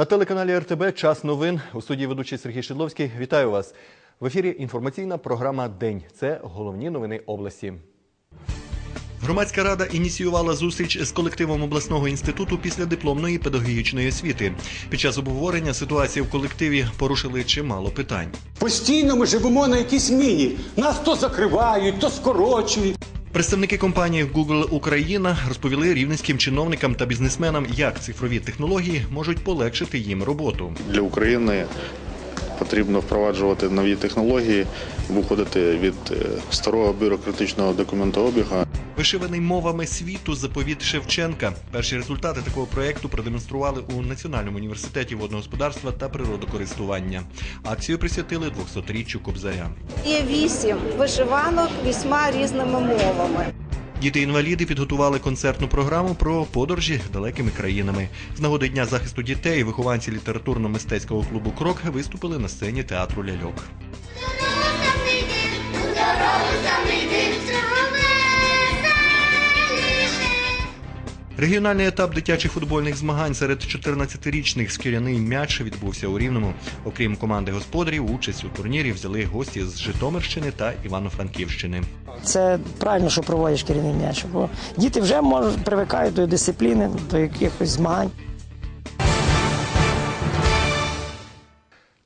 На телеканалі РТБ час новин у студії ведучий Сергій Шедловський. Вітаю вас в ефірі. Інформаційна програма День. Це головні новини області. Громадська рада ініціювала зустріч з колективом обласного інституту після дипломної педагогічної освіти. Під час обговорення ситуації в колективі порушили чимало питань. Постійно ми живемо на якійсь міні. Нас то закривають, то скорочують. Представники компанії Google Україна розповіли рівненським чиновникам та бізнесменам, як цифрові технології можуть полегшити їм роботу. для України потрібно впроваджувати нові технології, виходити від е, старого бюрократичного документообігу. Вишиваний мовами світу заповіт Шевченка. Перші результати такого проєкту продемонстрували у Національному університеті водного господарства та природокористування. Акцію присвятили 200-річчю Кобзаря. Є вісім вишиванок вісьма різними мовами. Діти-інваліди підготували концертну програму про подорожі далекими країнами. З нагоди дня захисту дітей вихованці літературно-мистецького клубу Крок виступили на сцені театру ляльок. Регіональний етап дитячих футбольних змагань серед 14-річних шкіряний м'яч відбувся у Рівному. Окрім команди господарів, участь у турнірі взяли гості з Житомирщини та Івано-Франківщини. Це правильно, що проводять керівний м'яч, бо діти вже можуть привикають до дисципліни, до якихось змагань.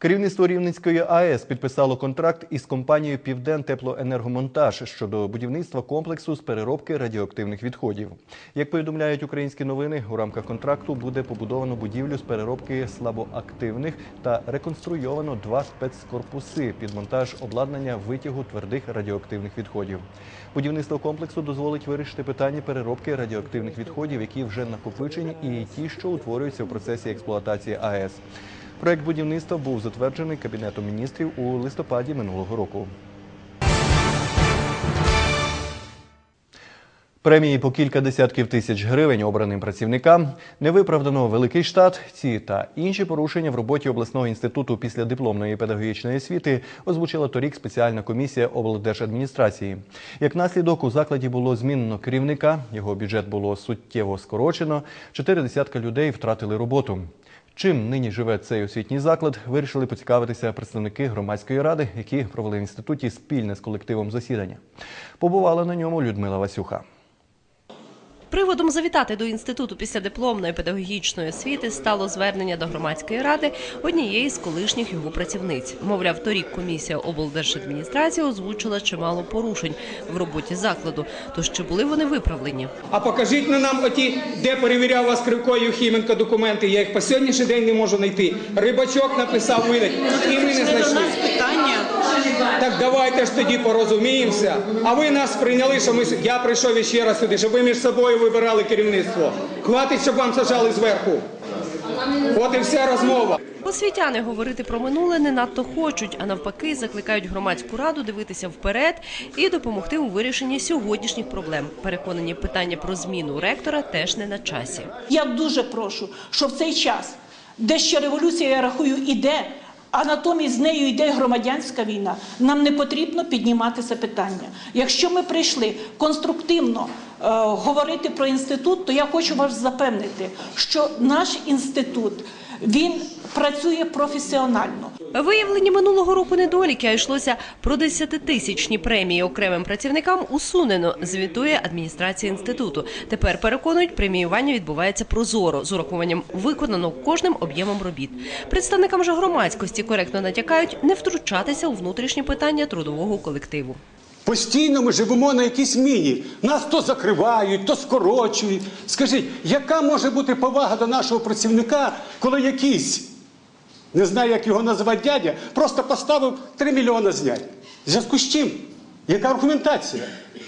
Керівництво Рівненської АЕС підписало контракт із компанією Півден Теплоенергомонтаж щодо будівництва комплексу з переробки радіоактивних відходів. Як повідомляють українські новини, у рамках контракту буде побудовано будівлю з переробки слабоактивних та реконструйовано два спецкорпуси під монтаж обладнання витягу твердих радіоактивних відходів. Будівництво комплексу дозволить вирішити питання переробки радіоактивних відходів, які вже накопичені, і ті, що утворюються в процесі експлуатації АЕС. Проект будівництва був затверджений Кабінетом міністрів у листопаді минулого року. Премії по кілька десятків тисяч гривень обраним працівникам, невиправдано великий штат, ці та інші порушення в роботі обласного інституту після дипломної педагогічної освіти озвучила торік спеціальна комісія облдержадміністрації. Як наслідок у закладі було змінено керівника, його бюджет було суттєво скорочено. Чотири десятка людей втратили роботу. Чим нині живе цей освітній заклад, вирішили поцікавитися представники громадської ради, які провели в інституті спільне з колективом засідання. Побувала на ньому Людмила Васюха. Приводом завітати до інституту після дипломної педагогічної освіти стало звернення до громадської ради однієї з колишніх його працівниць. Мовляв, торік комісія облдержадміністрації озвучила чимало порушень в роботі закладу. Тож чи були вони виправлені? А покажіть на нам оті, де перевіряв вас Кривко і Юхіменко документи. Я їх по сьогоднішній день не можу знайти. Рибачок написав видать, і ми не знайшли. Так давайте ж тоді порозуміємося. А ви нас прийняли, що ми с- я прийшов іще раз сюди, щоб ви між собою вибирали керівництво. Хватить, щоб вам сажали зверху. От і вся розмова. Освітяни говорити про минуле не надто хочуть, а навпаки, закликають громадську раду дивитися вперед і допомогти у вирішенні сьогоднішніх проблем. Переконані, питання про зміну ректора теж не на часі. Я дуже прошу, що в цей час, де ще революція, я рахую, іде, а натомість з нею йде громадянська війна, нам не потрібно піднімати це питання. Якщо ми прийшли конструктивно е, говорити про інститут, то я хочу вас запевнити, що наш інститут він працює професіонально. Виявлені минулого року недоліки, а йшлося про десятитисячні премії окремим працівникам усунено, звітує адміністрація інституту. Тепер переконують, преміювання відбувається прозоро з урахуванням виконаного кожним об'ємом робіт. Представникам же громадськості коректно натякають не втручатися у внутрішні питання трудового колективу. Постійно ми живемо на якійсь міні. Нас то закривають, то скорочують. Скажіть, яка може бути повага до нашого працівника, коли якийсь, не знаю, як його називати дядя, просто поставив 3 мільйони знять? В зв'язку з чим? Яка аргументація?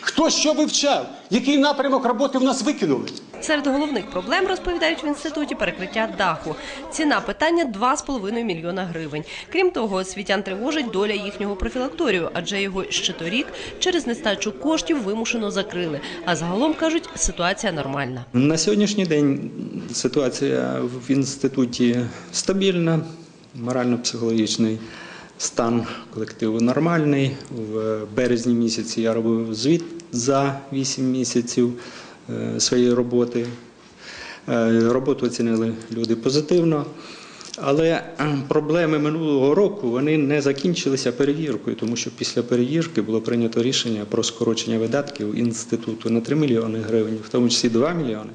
Хто що вивчав? Який напрямок роботи в нас викинули? Серед головних проблем розповідають в інституті перекриття даху. Ціна питання 2,5 мільйона гривень. Крім того, освітян тривожить доля їхнього профілакторію, адже його ще торік через нестачу коштів вимушено закрили. А загалом кажуть, ситуація нормальна. На сьогоднішній день ситуація в інституті стабільна, морально-психологічний стан колективу нормальний. В березні місяці я робив звіт за 8 місяців е, своєї роботи. Е, Роботу оцінили люди позитивно. Але проблеми минулого року вони не закінчилися перевіркою, тому що після перевірки було прийнято рішення про скорочення видатків інституту на 3 мільйони гривень, в тому числі 2 мільйони.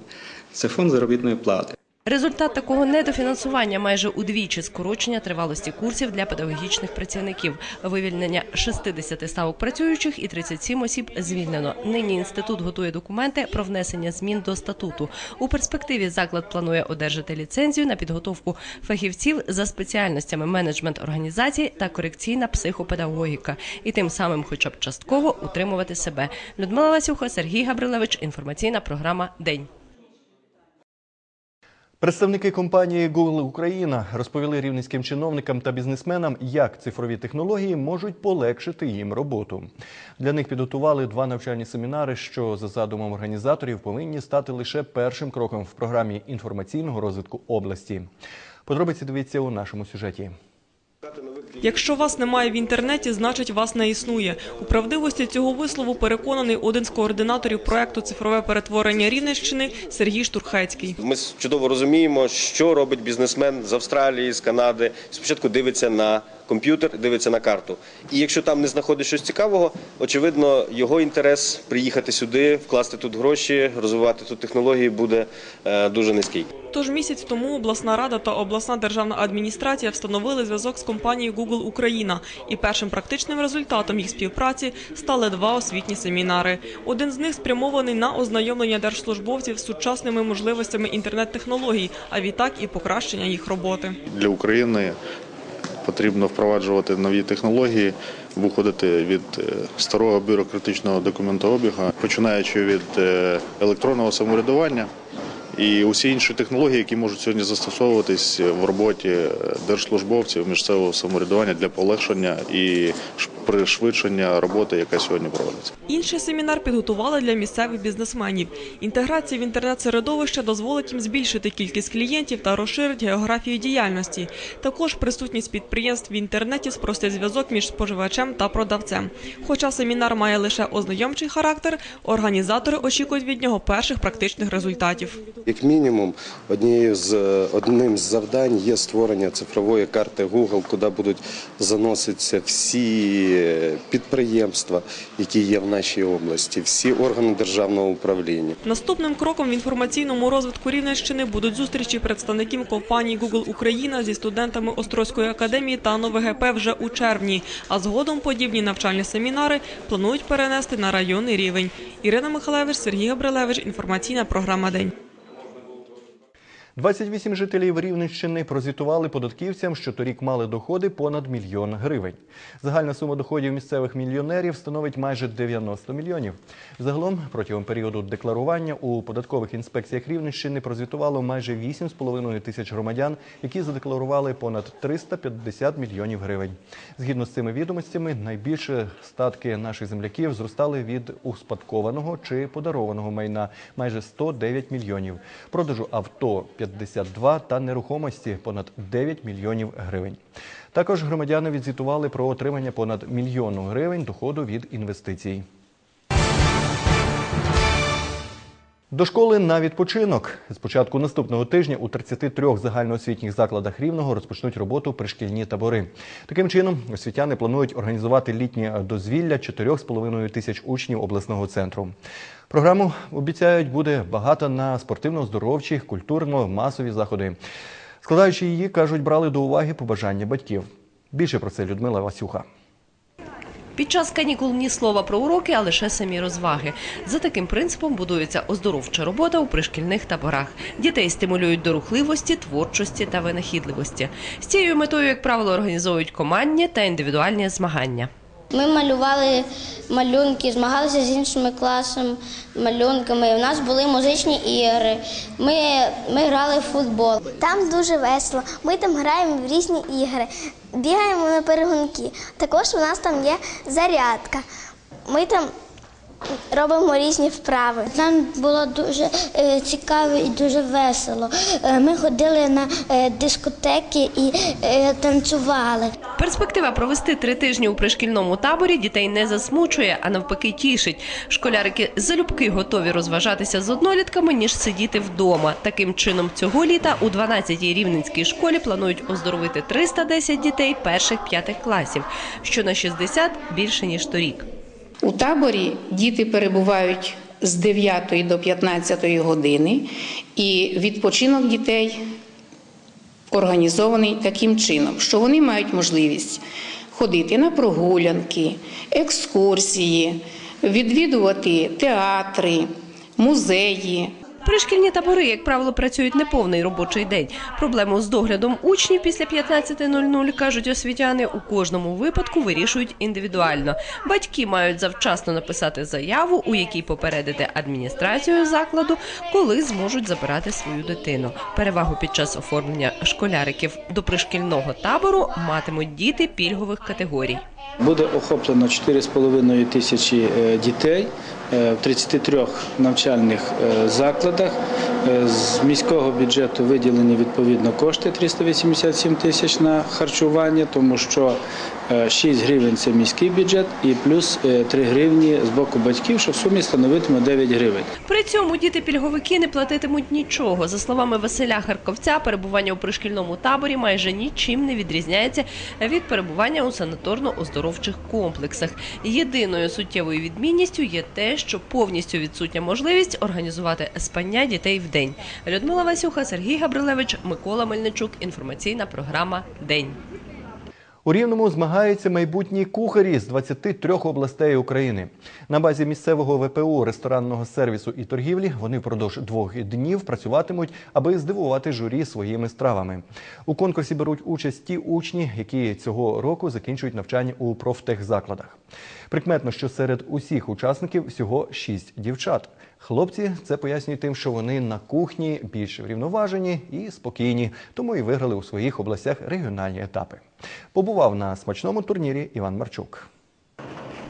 Це фонд заробітної плати. Результат такого недофінансування майже удвічі скорочення тривалості курсів для педагогічних працівників, вивільнення 60 ставок працюючих і 37 осіб звільнено. Нині інститут готує документи про внесення змін до статуту. У перспективі заклад планує одержати ліцензію на підготовку фахівців за спеціальностями менеджмент організацій та корекційна психопедагогіка, і тим самим, хоча б частково утримувати себе. Людмила Васюха, Сергій Габрилевич. Інформаційна програма День. Представники компанії Google Україна розповіли рівненським чиновникам та бізнесменам, як цифрові технології можуть полегшити їм роботу. Для них підготували два навчальні семінари, що за задумом організаторів повинні стати лише першим кроком в програмі інформаційного розвитку області. Подробиці дивіться у нашому сюжеті. Якщо вас немає в інтернеті, значить вас не існує. У правдивості цього вислову переконаний один з координаторів проекту цифрове перетворення Рівненщини Сергій Штурхецький. Ми чудово розуміємо, що робить бізнесмен з Австралії, з Канади. Спочатку дивиться на комп'ютер, дивиться на карту. І якщо там не знаходить щось цікавого, очевидно, його інтерес приїхати сюди, вкласти тут гроші, розвивати тут технології буде е, дуже низький. Тож місяць тому обласна рада та обласна державна адміністрація встановили зв'язок з компанією Google Україна, і першим практичним результатом їх співпраці стали два освітні семінари. Один з них спрямований на ознайомлення держслужбовців з сучасними можливостями інтернет-технологій, а відтак і покращення їх роботи. Для України потрібно впроваджувати нові технології, виходити від е, старого бюрократичного документообігу, починаючи від е, електронного самоврядування. І усі інші технології, які можуть сьогодні застосовуватись в роботі е, держслужбовців місцевого самоврядування для полегшення і пришвидшення роботи, яка сьогодні проводиться. Інший семінар підготували для місцевих бізнесменів. Інтеграція в інтернет-середовище дозволить їм збільшити кількість клієнтів та розширить географію діяльності. Також присутність підприємств в інтернеті спростить зв'язок між споживачем та продавцем. Хоча семінар має лише ознайомчий характер, організатори очікують від нього перших практичних результатів. Як мінімум, однією з одним з завдань є створення цифрової карти Google, куди будуть заноситися всі підприємства, які є в нашій області, всі органи державного управління. Наступним кроком в інформаційному розвитку Рівненщини будуть зустрічі представників компанії Google Україна зі студентами Острозької академії та НОВГП вже у червні. А згодом подібні навчальні семінари планують перенести на районний рівень. Ірина Михалевич, Сергій Габрилевич. Інформаційна програма День. 28 жителів Рівненщини прозвітували податківцям, що торік мали доходи понад мільйон гривень. Загальна сума доходів місцевих мільйонерів становить майже 90 мільйонів. Загалом протягом періоду декларування у податкових інспекціях Рівненщини прозвітувало майже 8,5 тисяч громадян, які задекларували понад 350 мільйонів гривень. Згідно з цими відомостями, найбільше статки наших земляків зростали від успадкованого чи подарованого майна майже 109 мільйонів, продажу авто 52 та нерухомості понад 9 мільйонів гривень. Також громадяни відзвітували про отримання понад мільйону гривень доходу від інвестицій. До школи на відпочинок. З початку наступного тижня у 33 загальноосвітніх закладах Рівного розпочнуть роботу пришкільні табори. Таким чином, освітяни планують організувати літнє дозвілля 4,5 тисяч учнів обласного центру. Програму обіцяють буде багато на спортивно-здоровчі, культурно-масові заходи. Складаючи її, кажуть, брали до уваги побажання батьків. Більше про це Людмила Васюха. Під час канікул ні слова про уроки, а лише самі розваги. За таким принципом будується оздоровча робота у пришкільних таборах. Дітей стимулюють до рухливості, творчості та винахідливості. З цією метою, як правило, організовують командні та індивідуальні змагання. Ми малювали малюнки, змагалися з іншими класами малюнками. У нас були музичні ігри. Ми, ми грали в футбол. Там дуже весело. Ми там граємо в різні ігри, бігаємо на перегонки. Також у нас там є зарядка. Ми там робимо різні вправи. Нам було дуже е, цікаво і дуже весело. Е, Ми ходили на е, дискотеки і танцювали. Перспектива провести три тижні у пришкільному таборі дітей не засмучує, а навпаки тішить. Школярики залюбки готові розважатися з однолітками, ніж сидіти вдома. Таким чином, цього літа у 12-й рівненській школі планують оздоровити 310 дітей перших п'ятих класів, що на 60 більше ніж торік. У таборі діти перебувають з 9 до 15 години, і відпочинок дітей організований таким чином, що вони мають можливість ходити на прогулянки, екскурсії, відвідувати театри, музеї. Пришкільні табори, як правило, працюють неповний робочий день. Проблему з доглядом учнів після 15.00, кажуть освітяни, у кожному випадку вирішують індивідуально. Батьки мають завчасно написати заяву, у якій попередити адміністрацію закладу, коли зможуть забирати свою дитину. Перевагу під час оформлення школяриків до пришкільного табору матимуть діти пільгових категорій. Буде охоплено 4,5 тисячі е, дітей е, в 33 навчальних е, закладах. З міського бюджету виділені відповідно кошти 387 тисяч на харчування, тому що е, 6 гривень це міський бюджет і плюс е, 3 гривні з боку батьків, що в сумі становитиме 9 гривень. При цьому діти-пільговики не платитимуть нічого. За словами Василя Харковця, перебування у пришкільному таборі майже нічим не відрізняється від перебування у санаторно-оздоровчих комплексах. Єдиною суттєвою відмінністю є те, що повністю відсутня можливість організувати спання дітей в день. Людмила Васюха, Сергій Габрилевич, Микола Мельничук. Інформаційна програма День. У Рівному змагаються майбутні кухарі з 23 областей України. На базі місцевого ВПУ, ресторанного сервісу і торгівлі вони впродовж двох днів працюватимуть, аби здивувати журі своїми стравами. У конкурсі беруть участь ті учні, які цього року закінчують навчання у профтехзакладах. Прикметно, що серед усіх учасників всього шість дівчат. Хлопці це пояснюють тим, що вони на кухні більш врівноважені і спокійні, тому і виграли у своїх областях регіональні етапи. Побував на смачному турнірі Іван Марчук.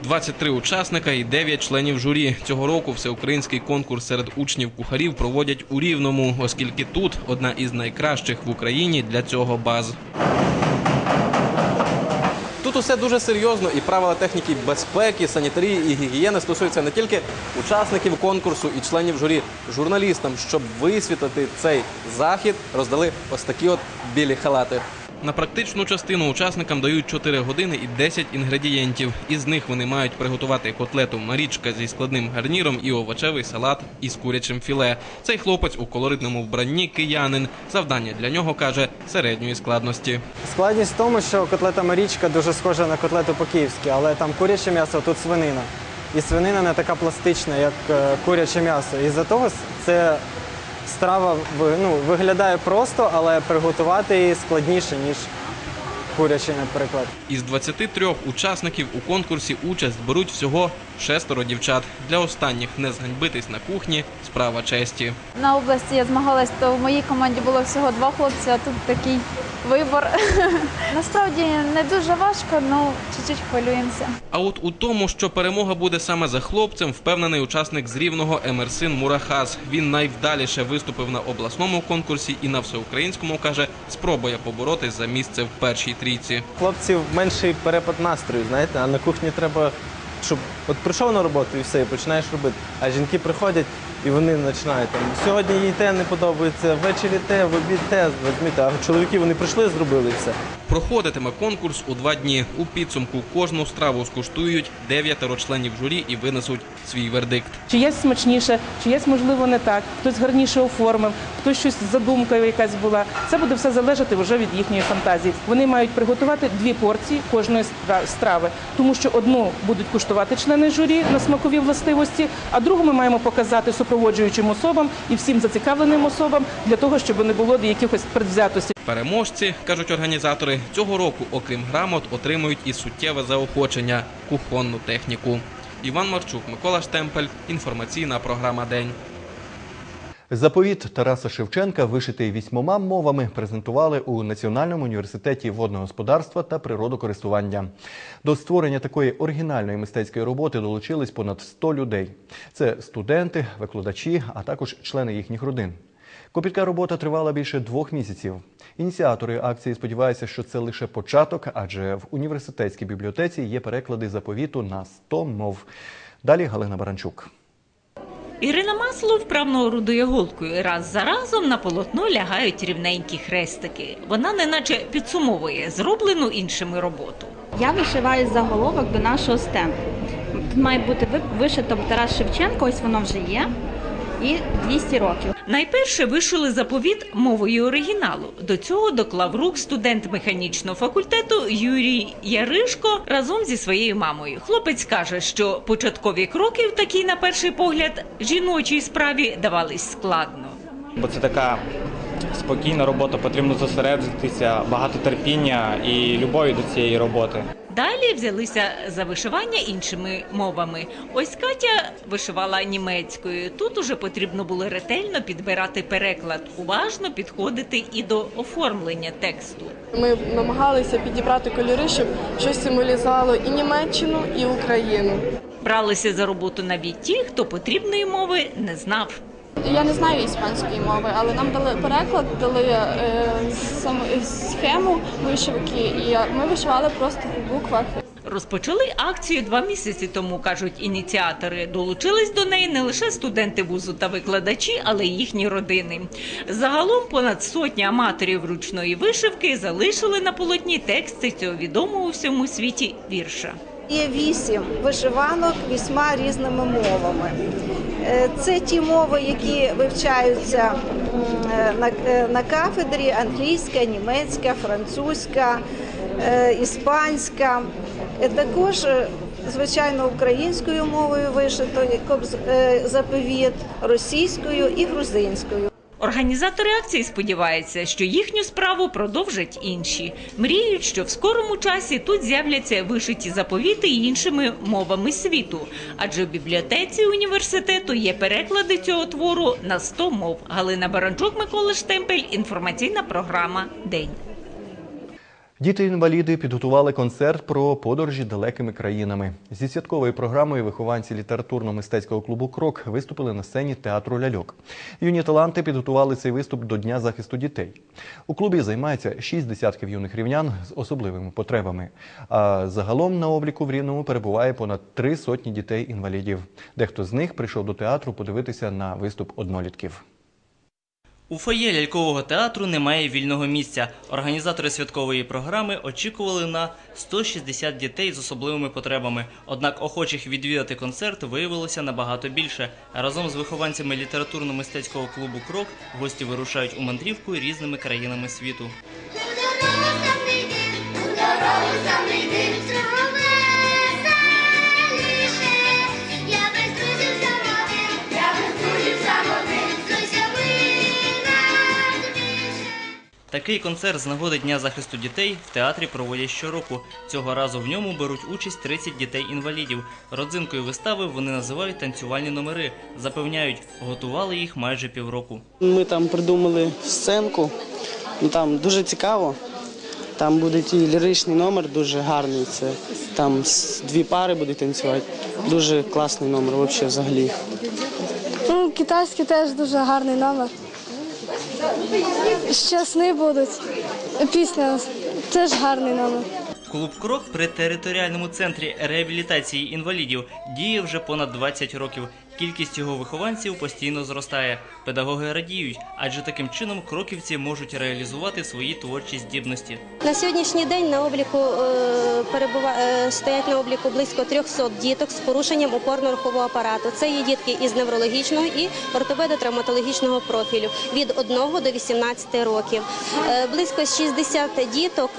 23 учасника і 9 членів журі. Цього року всеукраїнський конкурс серед учнів-кухарів проводять у Рівному, оскільки тут одна із найкращих в Україні для цього баз. Усе дуже серйозно, і правила техніки безпеки, санітарії і гігієни стосуються не тільки учасників конкурсу і членів журі. Журналістам, щоб висвітлити цей захід, роздали ось такі от білі халати. На практичну частину учасникам дають 4 години і 10 інгредієнтів. Із них вони мають приготувати котлету марічка зі складним гарніром і овочевий салат із курячим філе. Цей хлопець у колоритному вбранні киянин. Завдання для нього каже середньої складності. Складність в тому, що котлета Марічка дуже схожа на котлету по-київськи, але там куряче м'ясо, а тут свинина. І свинина не така пластична, як е, куряче м'ясо. І за того це страва ну, виглядає просто, але приготувати її складніше, ніж куряче, наприклад. Із 23 учасників у конкурсі участь беруть всього шестеро дівчат. Для останніх не зганьбитись на кухні справа честі. На області я змагалась, то в моїй команді було всього два хлопці, а тут такий вибор. Насправді не дуже важко, але чуть-чуть хвилюємося. А от у тому, що перемога буде саме за хлопцем, впевнений учасник з рівного Емерсин Мурахас. Він найвдаліше виступив на обласному конкурсі і на всеукраїнському каже, спробує поборотись за місце в першій трійці. Хлопців менший перепад настрою, знаєте, а на кухні треба, щоб от прийшов на роботу і все, і починаєш робити. А жінки приходять і вони починають там. Сьогодні їй те не подобається, ввечері те, в обід те, розумієте, а чоловіки вони прийшли, зробили все. Проходитиме конкурс у два дні. У підсумку кожну страву скуштують дев'ятеро членів журі і винесуть свій вердикт. Чиєсь смачніше, чиєсь, можливо, не так, хтось гарніше оформив, хтось щось з задумкою якась була. Це буде все залежати вже від їхньої фантазії. Вони мають приготувати дві порції кожної стра- страви, тому що одну будуть куштувати члени журі на смакові властивості, а другу ми маємо показати супроводжуючим особам і всім зацікавленим особам для того, щоб не було якихось предвзятості. Переможці, кажуть організатори, цього року, окрім грамот, отримують і суттєве заохочення кухонну техніку. Іван Марчук, Микола Штемпель. Інформаційна програма День. Заповіт Тараса Шевченка, вишитий вісьмома мовами, презентували у Національному університеті водного господарства та природокористування. До створення такої оригінальної мистецької роботи долучились понад 100 людей. Це студенти, викладачі, а також члени їхніх родин. Копітка робота тривала більше двох місяців. Ініціатори акції сподіваються, що це лише початок, адже в університетській бібліотеці є переклади заповіту на 100 мов. Далі Галина Баранчук. Ірина Масло вправно орудує голкою. Раз за разом на полотно лягають рівненькі хрестики. Вона неначе підсумовує зроблену іншими роботу. Я вишиваю заголовок до нашого стенду. Тут має бути ви- вишито Тарас Шевченко, ось воно вже є. І 200 років. Найперше вишили заповіт мовою оригіналу. До цього доклав рук студент механічного факультету Юрій Яришко разом зі своєю мамою. Хлопець каже, що початкові кроки в такій, на перший погляд, жіночій справі давались складно. бо це така спокійна робота, потрібно зосередитися, багато терпіння і любові до цієї роботи. Далі взялися за вишивання іншими мовами. Ось Катя вишивала німецькою. Тут уже потрібно було ретельно підбирати переклад, уважно підходити і до оформлення тексту. Ми намагалися підібрати кольори, щоб щось символізувало і Німеччину, і Україну. Бралися за роботу навіть ті, хто потрібної мови не знав. Я не знаю іспанської мови, але нам дали переклад, дали е, сам, схему вишивки, і ми вишивали просто по буквах. Розпочали акцію два місяці тому, кажуть ініціатори. Долучились до неї не лише студенти вузу та викладачі, але й їхні родини. Загалом понад сотня аматорів ручної вишивки залишили на полотні тексти цього відомого у всьому світі вірша. Є вісім вишиванок вісьма різними мовами. Е, Це ті мови, які вивчаються е, на, кафедрі: англійська, німецька, французька, е, іспанська. Також, звичайно, українською мовою вишито заповіт, російською і грузинською. Організатори акції сподіваються, що їхню справу продовжать інші. Мріють, що в скорому часі тут з'являться вишиті заповіти іншими мовами світу. Адже в бібліотеці університету є переклади цього твору на 100 мов. Галина Баранчук, Микола Штемпель. Інформаційна програма День. Діти-інваліди підготували концерт про подорожі далекими країнами. Зі святковою програмою вихованці літературно-мистецького клубу Крок виступили на сцені театру ляльок. Юні таланти підготували цей виступ до Дня захисту дітей. У клубі займається шість десятків юних рівнян з особливими потребами. А загалом на обліку в Рівному перебуває понад три сотні дітей-інвалідів. Дехто з них прийшов до театру подивитися на виступ однолітків. У фоє лялькового театру немає вільного місця. Організатори святкової програми очікували на 160 дітей з особливими потребами. Однак охочих відвідати концерт виявилося набагато більше. Разом з вихованцями літературно-мистецького клубу Крок гості вирушають у мандрівку різними країнами світу. Такий концерт з нагоди Дня захисту дітей в театрі проводять щороку. Цього разу в ньому беруть участь 30 дітей-інвалідів. Родзинкою вистави вони називають танцювальні номери. Запевняють, готували їх майже півроку. Ми там придумали сценку, ну, там дуже цікаво. Там буде і ліричний номер дуже гарний. Це там дві пари будуть танцювати. Дуже класний номер, взагалі взагалі. Ну, китайський теж дуже гарний номер. Ще сни будуть. Пісня теж гарний номер. Клуб Крок при територіальному центрі реабілітації інвалідів діє вже понад 20 років. Кількість його вихованців постійно зростає. Педагоги радіють, адже таким чином кроківці можуть реалізувати свої творчі здібності. На сьогоднішній день на обліку е, е, стоять на обліку близько 300 діток з порушенням опорно-рухового апарату. Це є дітки із неврологічного і ортопедо-травматологічного профілю від 1 до 18 років. Е, Близько 60 діток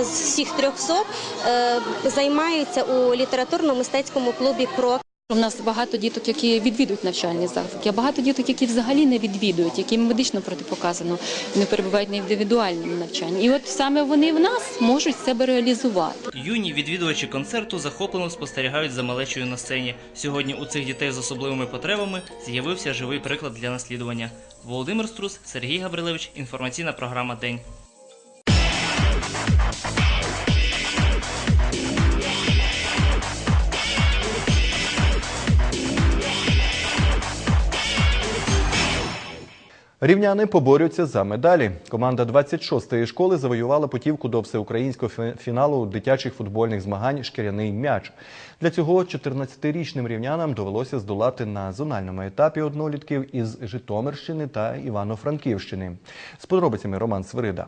з всіх 300 е, займаються у літературно-мистецькому клубі Крок. У нас багато діток, які відвідують навчальні заклади, а багато діток, які взагалі не відвідують, яким медично протипоказано, вони перебувають на індивідуальному навчанні. І от саме вони в нас можуть себе реалізувати. Юні відвідувачі концерту захоплено спостерігають за малечою на сцені. Сьогодні у цих дітей з особливими потребами з'явився живий приклад для наслідування. Володимир Струс, Сергій Габрилевич. Інформаційна програма День. Рівняни поборються за медалі. Команда 26-ї школи завоювала путівку до всеукраїнського фіналу дитячих футбольних змагань Шкіряний м'яч. Для цього 14-річним рівнянам довелося здолати на зональному етапі однолітків із Житомирщини та Івано-Франківщини. З подробицями Роман Свирида.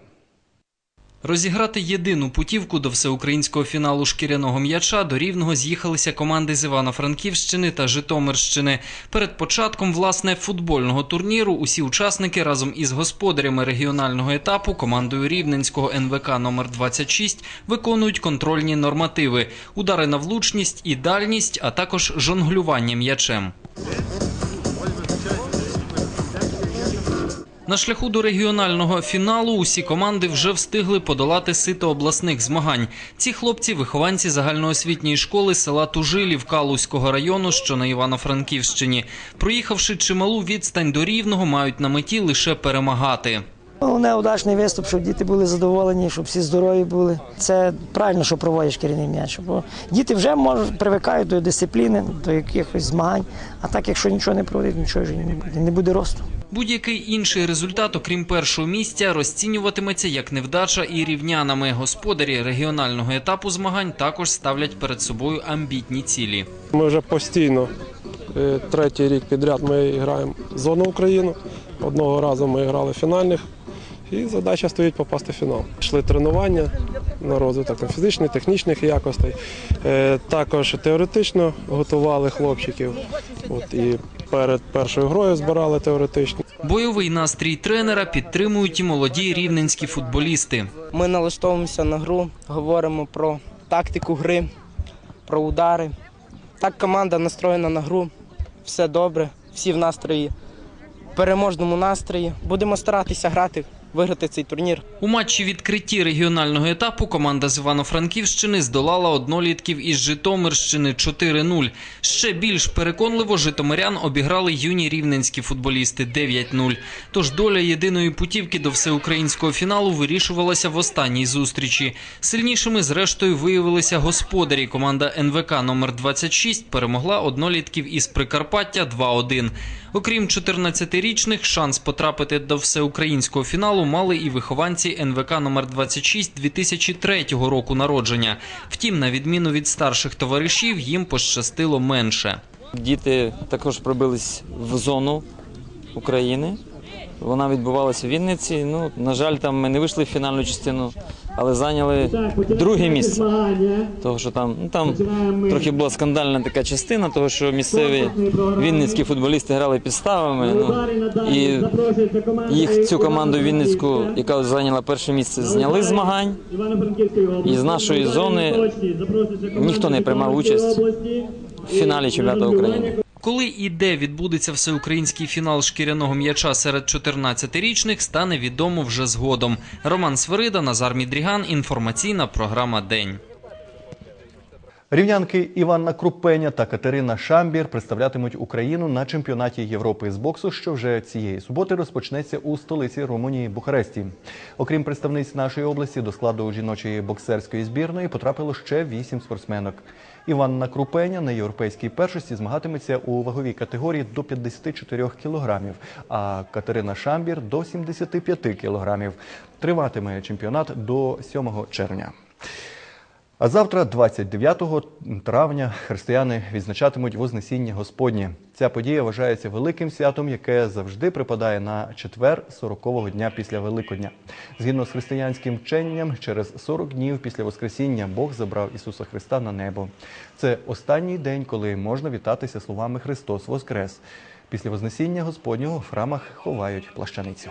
Розіграти єдину путівку до всеукраїнського фіналу шкіряного м'яча до Рівного з'їхалися команди з Івано-Франківщини та Житомирщини. Перед початком власне футбольного турніру усі учасники разом із господарями регіонального етапу командою Рівненського НВК номер 26 виконують контрольні нормативи: удари на влучність і дальність, а також жонглювання м'ячем. На шляху до регіонального фіналу усі команди вже встигли подолати сито обласних змагань. Ці хлопці вихованці загальноосвітньої школи села Тужилів Калузького району, що на Івано-Франківщині. Проїхавши чималу відстань до рівного, мають на меті лише перемагати. Головне удачний виступ, щоб діти були задоволені, щоб всі здорові були. Це правильно, що проводиш керівний м'яч. Бо діти вже можуть привикають до дисципліни, до якихось змагань. А так, якщо нічого не проводить, нічого ж не буде. Не буде росту. Будь-який інший результат, окрім першого місця, розцінюватиметься як невдача і рівнянами. Господарі регіонального етапу змагань також ставлять перед собою амбітні цілі. Ми вже постійно е, третій рік підряд ми граємо зону Україну. Одного разу ми грали фінальних, і задача стоїть попасти в фінал. Йшли тренування на розвиток там, фізичних, технічних якостей. Е, Також теоретично готували хлопчиків. От, і перед першою грою збирали теоретично. Бойовий настрій тренера підтримують і молоді рівненські футболісти. Ми налаштовуємося на гру, говоримо про тактику гри, про удари. Так команда настроєна на гру, все добре, всі в настрої, переможному настрої. Будемо старатися грати, виграти цей турнір. У матчі відкритті регіонального етапу команда з Івано-Франківщини здолала однолітків із Житомирщини 4-0. Ще більш переконливо житомирян обіграли юні рівненські футболісти 9-0. Тож доля єдиної путівки до всеукраїнського фіналу вирішувалася в останній зустрічі. Сильнішими зрештою виявилися господарі. Команда НВК номер 26 перемогла однолітків із Прикарпаття 2-1. Окрім 14-річних, шанс потрапити до всеукраїнського фіналу мали і вихованці НВК номер 26 2003 року народження. Втім, на відміну від старших товаришів, їм пощастило менше. Діти також пробились в зону України. Вона відбувалася в Вінниці. Ну, на жаль, там ми не вийшли в фінальну частину, але зайняли друге місце. Того, що там, ну, там трохи була скандальна така частина, того що місцеві вінницькі футболісти грали підставами. Ну, і їх цю команду Вінницьку, яка зайняла перше місце, зняли змагань. І з нашої зони ніхто не приймав участь в фіналі чемпіонату України. Коли і де відбудеться всеукраїнський фінал шкіряного м'яча серед 14-річних, стане відомо вже згодом. Роман Свирида, Назар Мідріган. Інформаційна програма День. Рівнянки Іванна Крупеня та Катерина Шамбір представлятимуть Україну на чемпіонаті Європи з боксу, що вже цієї суботи розпочнеться у столиці Румунії Бухаресті. Окрім представниць нашої області, до складу жіночої боксерської збірної потрапило ще вісім спортсменок. Іванна Крупеня на європейській першості змагатиметься у ваговій категорії до 54 кілограмів, а Катерина Шамбір до 75 кілограмів. Триватиме чемпіонат до 7 червня. А завтра, 29 травня, християни відзначатимуть Вознесіння Господнє. Ця подія вважається великим святом, яке завжди припадає на четвер 40-го дня після Великодня. Згідно з християнським вченням, через 40 днів після Воскресіння Бог забрав Ісуса Христа на небо. Це останній день, коли можна вітатися словами Христос Воскрес. Після Вознесіння Господнього в храмах ховають плащаницю.